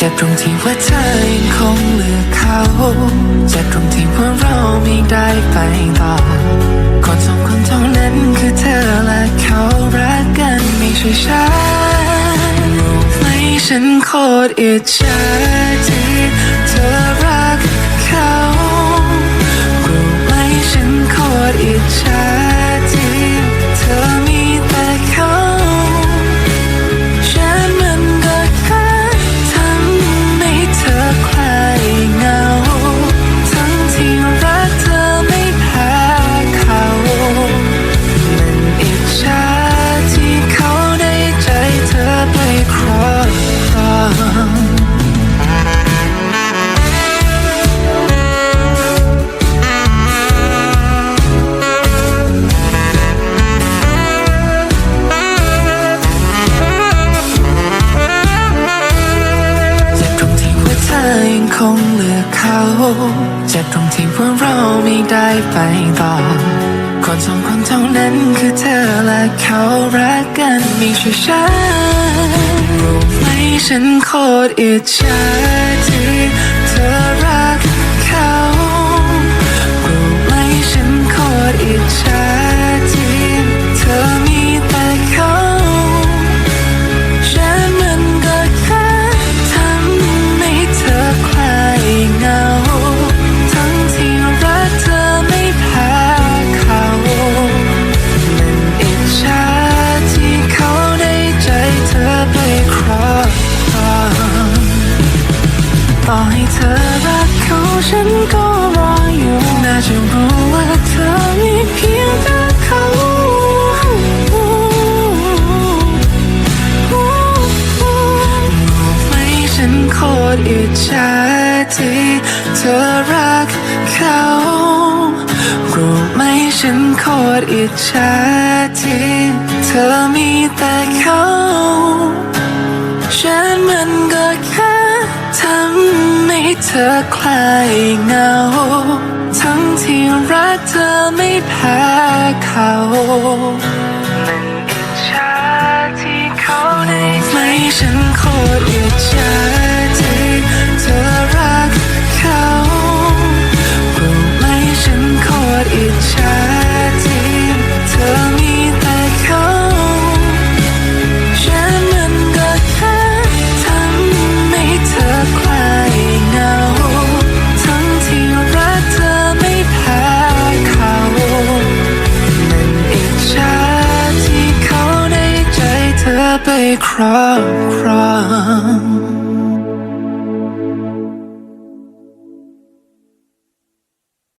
เจ็บตรงที่ว่าเธอยังคงเลือกเขาเจ็บตรงที่ว่าเราไม่ได้ไปต่อคนสองคนเท่านั้นคือเธอและเขารักกันไม่ใช่ฉันรู้ไหมฉันโคตรอิจฉาที่เธอ คงเลือกเขาเจ็บตรงที่ว่าเราไม่ได้ไปต่อ คนสองคนเท่านั้นคือเธอและเขารักกันไม่ใช่ฉันรู้ไหมฉันโคตรอิจฉาที่เธอรัก ต่อให้เธอรักเขาฉันก็รออยู่น่าจะรู้ว่าเธอมีเพียงแต่เขาไหมฉันโคตรอิจฉาที่เธอรักเขารู้ไหมฉันโคตรอิจฉาที่เธอมีแต่เขา อคลายเงา ทั้งที่รักเธอไม่แพ้เขา ที่เ